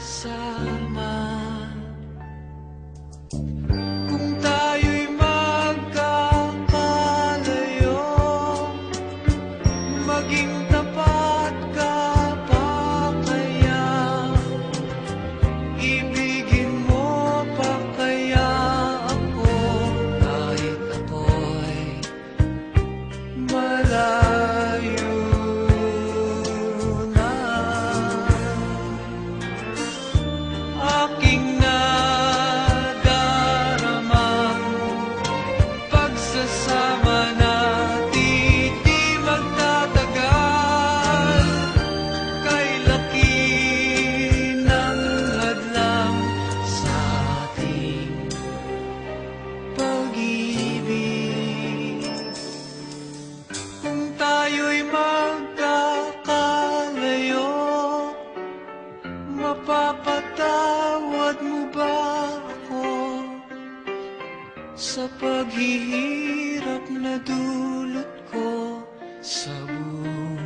magsasama Kung tayo'y magkakalayo Maging tapat sa paghihirap na dulot ko sa buhay.